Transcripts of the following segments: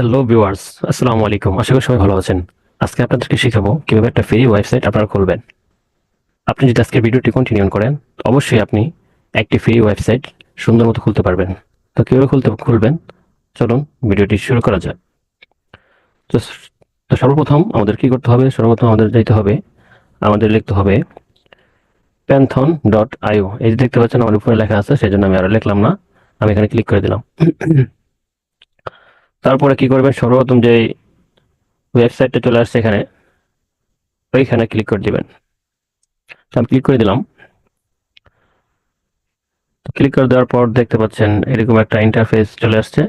Hello viewers আসসালামু আলাইকুম আশা করি সবাই ভালো আছেন। আজকে আপনাদেরকে শেখাবো কীভাবে একটা ফ্রি ওয়েবসাইট আপনারা খুলবেন। আপনি যদি আজকে ভিডিওটি কন্টিনিউ করেন অবশ্যই আপনি একটি ফ্রি ওয়েবসাইট সুন্দর মতো খুলতে পারবেন। তো কীভাবে খুলতে খুলবেন? চলুন ভিডিওটি শুরু করা যাক। তো তো সর্বপ্রথম আমাদের কি করতে হবে? সর্বপ্রথম আমাদের যেতে হবে, আমাদের লিখতে হবে প্যান্থন ডট আইও এই যে দেখতে পাচ্ছেন, আমার উপরে লেখা আছে সেই জন্য আমি আরও লিখলাম না। আমি এখানে ক্লিক করে দিলাম। তারপরে কি করবেন সর্বপ্রথম যে ওয়েবসাইটটা চলে আসছে এখানে, ওইখানে ক্লিক করে দিবেন। আমি ক্লিক করে দিলাম। ক্লিক করে দেওয়ার পর দেখতে পাচ্ছেন এরকম একটা ইন্টারফেস চলে আসছে।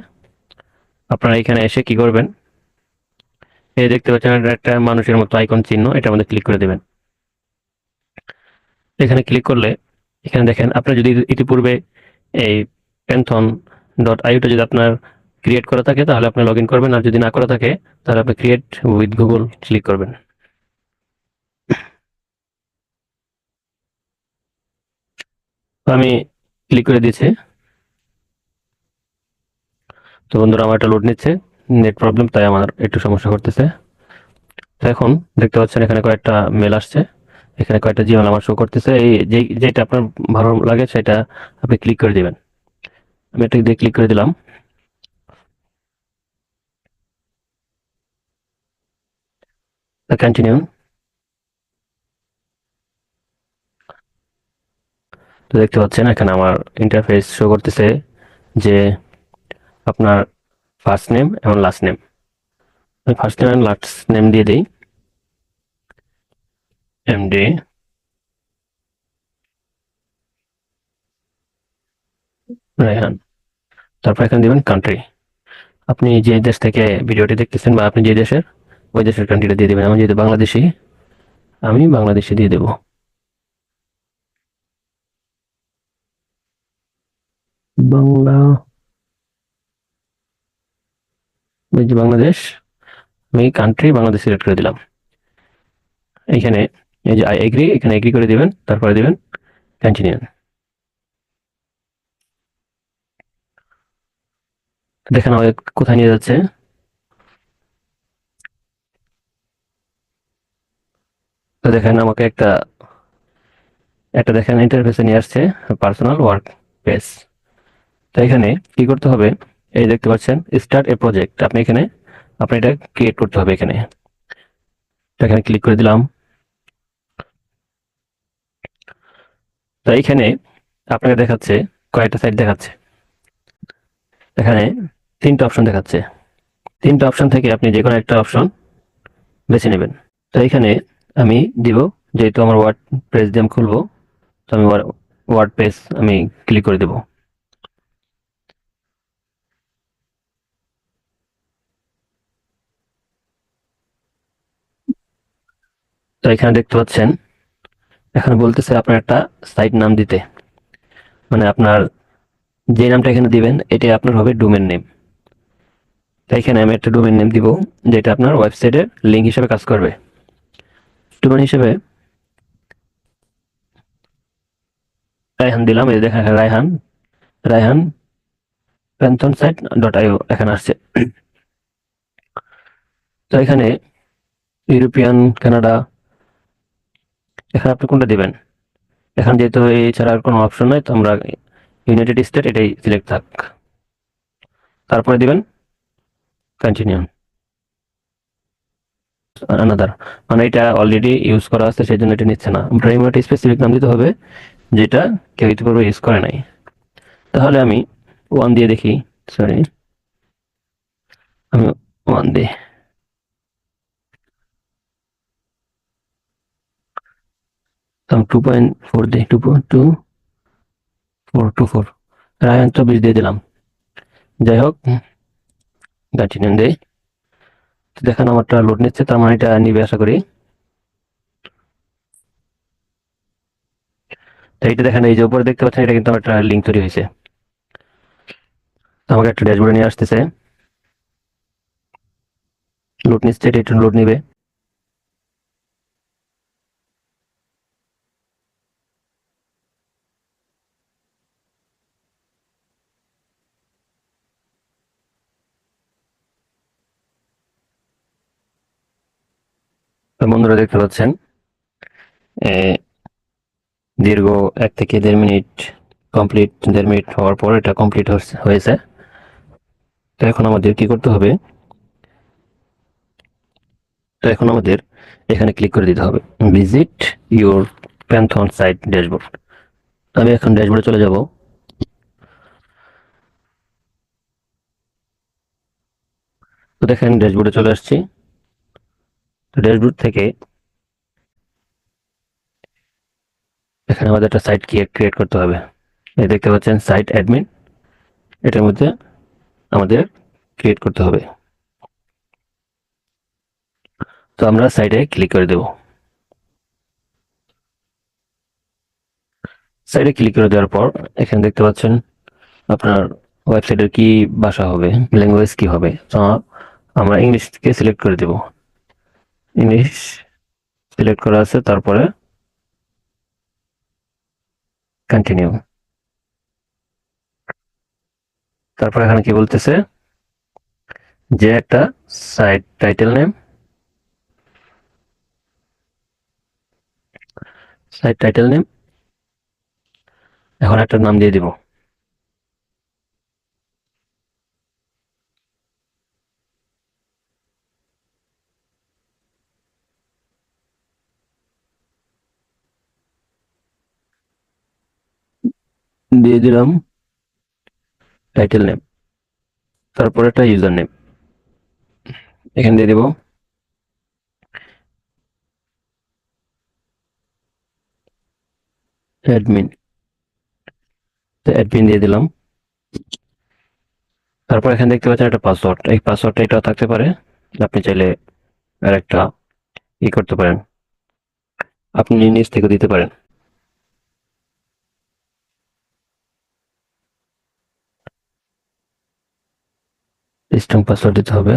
আপনারা এখানে এসে কি করবেন? এই দেখতে পাচ্ছেন একটা মানুষের মতো আইকন চিহ্ন এটা মধ্যে ক্লিক করে দেবেন। এখানে ক্লিক করলে এখানে দেখেন, আপনি যদি ইতিপূর্বে এই প্যান্থন ডট আইওটা যদি আপনার ক্রিয়েট করা থাকে, তাহলে আপনি লগ করবেন। আর যদি না করা থাকে, তাহলে আপনি ক্রিয়েট উইথ গুগল ক্লিক করবেন। আমি ক্লিক করে দিয়েছি। তো বন্ধুরা, আমার একটা লোড নিচ্ছে। নেট প্রবলেম তাই আমার একটু সমস্যা করতেছে। তো এখন দেখতে পাচ্ছেন, এখানে কয়েকটা মেল আসছে। এখানে কয়েকটা জিমেল আমার শো করতেছে। এই যেটা আপনার ভালো লাগে, সেটা আপনি ক্লিক করে দিবেন। আমি এটা দিয়ে ক্লিক করে দিলাম। কন্টিনিউ তো দেখতে পাচ্ছেন, এখানে আমার ইন্টারফেস শো করতেছে যে আপনার ফার্স্ট নেম এবং লাস্ট নেম আমি ফার্স্ট নেম এবং লাস্ট নেম দিয়ে দিই। এমডি রায়হান তারপর এখানে দিবেন কান্ট্রি আপনি যে দেশ থেকে ভিডিওটি দেখতেছেন বা আপনি যে দেশের ওই দেশের কান্ট্রিটা দিয়ে দিবেন। আমি যেহেতু বাংলাদেশি, আমি বাংলাদেশে দিয়ে দেব। বাংলা, এই যে বাংলাদেশ, আমি কান্ট্রি বাংলাদেশ সিলেক্ট করে দিলাম। এখানে, এই যে এগ্রি এখানে এগ্রি করে দিবেন, তারপরে দিবেন কন্টিনিউ দেখেন আমাদের কোথায় নিয়ে যাচ্ছে। তো দেখেন আমাকে একটা একটা দেখেন ইন্টারফেসে নিয়ে আসছে পার্সোনাল ওয়ার্ক পেজ তো এখানে কি করতে হবে? এই দেখতে পাচ্ছেন স্টার্ট এ প্রজেক্ট আপনি এখানে, আপনি এটা ক্রিয়েট করতে হবে এখানে। এখানে ক্লিক করে দিলাম। তো এইখানে আপনাকে দেখাচ্ছে, কয়েকটা সাইট দেখাচ্ছে। এখানে তিনটা অপশন দেখাচ্ছে। তিনটা অপশন থেকে আপনি যে কোনো একটা অপশন বেছে নেবেন। তো এখানে আমি দিব, যেহেতু আমার ওয়ার্ড প্রেস দিয়ে আমি খুলবো, তো আমি ওয়ার্ড পেজ আমি ক্লিক করে দেব। তো এখানে দেখতে পাচ্ছেন, এখানে বলতেছে আপনার একটা সাইট নাম দিতে। মানে আপনার যে নামটা এখানে দিবেন, এটি আপনার হবে ডোমেন নেম তাই এখানে আমি একটা ডোমেন নেম দিব, যেটা আপনার ওয়েবসাইটের লিঙ্ক হিসেবে কাজ করবে। ডোমেন হিসেবে রায়হান দিলাম, এই দেখা Raihan Raihan Pantheon site dot I O এখানে আসছে। তো এখানে ইউরোপিয়ান, কানাডা, এখানে আপনি কোনটা দিবেন? এখানে যেহেতু এছাড়া আর কোনো অপশন নাই, তো আমরা ইউনাইটেড স্টেট এটাই সিলেক্ট থাক। তারপরে দিবেন কন্টিনিউ আনাদার মানে এটা অলরেডি ইউজ করা আছে সেই জন্য এটা নিচ্ছে না। একটা স্পেসিফিক নাম দিতে হবে, যেটা কেউ ইতিপূর্বে ইউজ করে নাই। তাহলে আমি ওয়ান দিয়ে দেখি। সরি আমি ওয়ান আমি টু পয়েন্ট ফোর দিই two two four two four Rayan চব্বিশ দিয়ে দিলাম। যাই হোক কন্টিনিউ দেই দেখেন আমারটা লোড নিচ্ছে, তার মানে এটা নিবে আশা করি। তো এটা দেখেন, এই যে উপরে দেখতে পাচ্ছেন, এটা কিন্তু আমার একটা লিঙ্ক তৈরি হয়েছে। আমাকে একটা ড্যাশবোর্ডে নিয়ে আসতেছে। লোড নিচ্ছে, এটা একটু লোড নিবে। বন্ধুরা দেখতে পাচ্ছেন দীর্ঘ এক থেকে দেড় মিনিট কমপ্লিট দেড় মিনিট হওয়ার পর এটা কমপ্লিট হয়েছে। তো এখন আমাদের কি করতে হবে? তো এখন আমাদের এখানে ক্লিক করে দিতে হবে visit your Pantheon site dashboard আমি এখন ড্যাশবোর্ডে চলে যাব। তো দেখেন ড্যাশবোর্ডে চলে আসছি। তো ড্যাশবোর্ড থেকে এখানে আমাদের একটা সাইট ক্রিয়েট করতে হবে। এই দেখতে পাচ্ছেন সাইট অ্যাডমিন এটার মধ্যে আমাদের ক্রিয়েট করতে হবে। তো আমরা সাইটে ক্লিক করে দেব। সাইটে ক্লিক করে দেওয়ার পর এখানে দেখতে পাচ্ছেন আপনার ওয়েবসাইটের কি ভাষা হবে ল্যাঙ্গুয়েজ কি হবে। তো আমরা ইংলিশকে সিলেক্ট করে দেব। ইংলিশ সিলেক্ট করা আছে, তারপরে কন্টিনিউ তারপরে এখানে কি বলতেছে? যে একটা site title name site title name এখন একটা নাম দিয়ে দিব। দিয়ে দিলাম টাইটেল নেম তারপর একটা ইউজার নেম এখানে দিয়ে দিব অ্যাডমিন অ্যাডমিন দিয়ে দিলাম, তারপর এখানে দেখতে পাচ্ছেন একটা পাসওয়ার্ড এই পাসওয়ার্ডটা এটা থাকতে পারে, আপনি চাইলে আর একটা ই করতে পারেন, আপনি নিজ থেকে দিতে পারেন। স্ট্রং পাসওয়ার্ড দিতে হবে।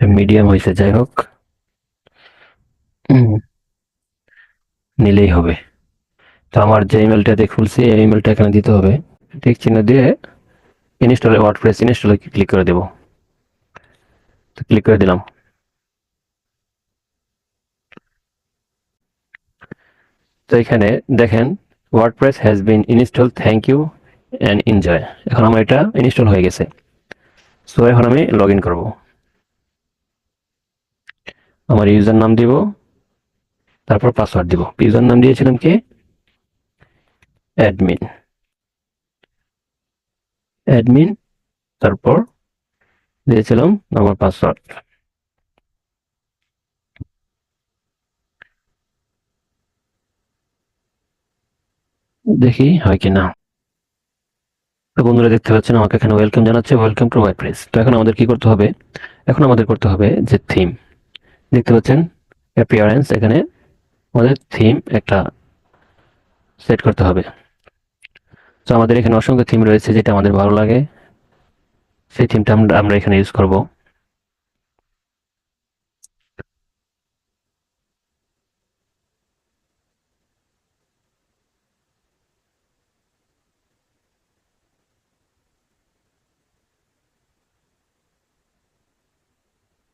মিডিয়াম হয়েছে, যাই হোক। নিলেই হবে। তো আমার যে ইমেলটা দিয়ে খুলছি, এই ইমেলটা এখানে দিতে হবে। ঠিক চিহ্ন দিয়ে ইনস্টলে ওয়ার্ডপ্রেস ইনস্টলে ক্লিক করে দেব। তো ক্লিক করে দিলাম। তো এখানে দেখেন WordPress has been install thank you and enjoy এখন আমার এটা ইনস্টল হয়ে গেছে। সো এখন আমি লগ ইন করব। আমার ইউজার নাম দিব, তারপর পাসওয়ার্ড দিব। ইউজার নাম দিয়েছিলাম কি? অ্যাডমিন অ্যাডমিন তারপর দিয়েছিলাম আমার পাসওয়ার্ড দেখি, হয় কি না? তো বন্ধুরা দেখতে পাচ্ছেন, আমাকে এখানে ওয়েলকাম জানাচ্ছে ওয়েলকাম টু ওয়াইপ্রেস তো এখন আমাদের কি করতে হবে? এখন আমাদের করতে হবে যে থিম দেখতে পাচ্ছেন অ্যাপিয়ারেন্স এখানে আমাদের থিম একটা সেট করতে হবে। তো আমাদের এখানে অসংখ্য থিম রয়েছে যেটা আমাদের ভালো লাগে। সেই থিমটা আমরা এখানে ইউজ করব।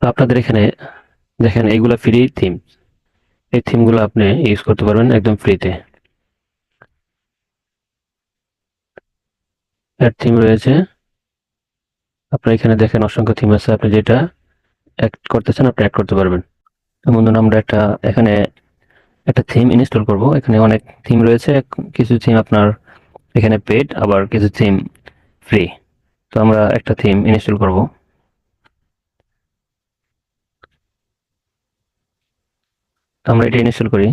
আপনাদের এখানে দেখেন, এইগুলা ফ্রি থিম এই থিমগুলো আপনি ইউজ করতে পারবেন একদম ফ্রিতে থিম রয়েছে, আপনার এখানে দেখেন অসংখ্য থিম আছে, আপনি যেটা অ্যাড করতে চান আপনি অ্যাড করতে পারবেন। তো বন্ধুরা, আমরা একটা, এখানে একটা থিম ইনস্টল করব। এখানে অনেক থিম রয়েছে, কিছু থিম আপনার এখানে পেড আবার কিছু থিম ফ্রি তো আমরা একটা থিম ইনস্টল করব তো আমরা এটা ইনস্টল করি।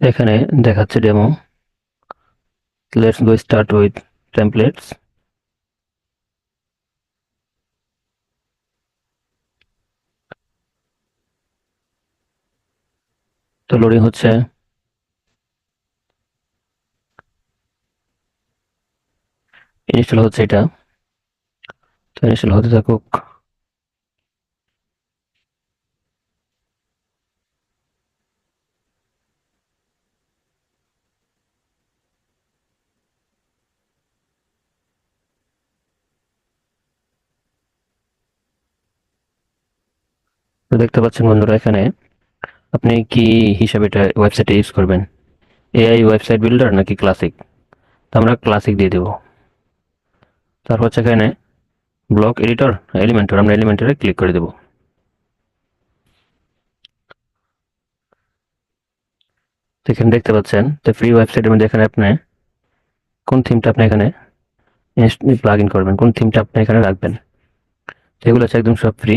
এখানে দেখাচ্ছে demo let's go start with templates তো লোডিং হচ্ছে। ইনস্টল হচ্ছে এটা। তো ইনস্টল হতে থাকুক। দেখতে পাচ্ছেন বন্ধুরা এখানে আপনি কি হিসাবে এটা ওয়েবসাইটে ইউজ করবেন? এআই ওয়েবসাইট বিল্ডার নাকি ক্লাসিক তো আমরা ক্লাসিক দিয়ে দেব। তারপর হচ্ছে এখানে ব্লক এডিটর এলিমেন্টর আমরা এলিমেন্টরে ক্লিক করে দেব। এখানে দেখতে পাচ্ছেন, তো ফ্রি ওয়েবসাইটের মধ্যে এখানে আপনি কোন থিমটা আপনি এখানে প্লাগ ইন করবেন, কোন থিমটা আপনি এখানে রাখবেন। সেগুলো হচ্ছে একদম সব ফ্রি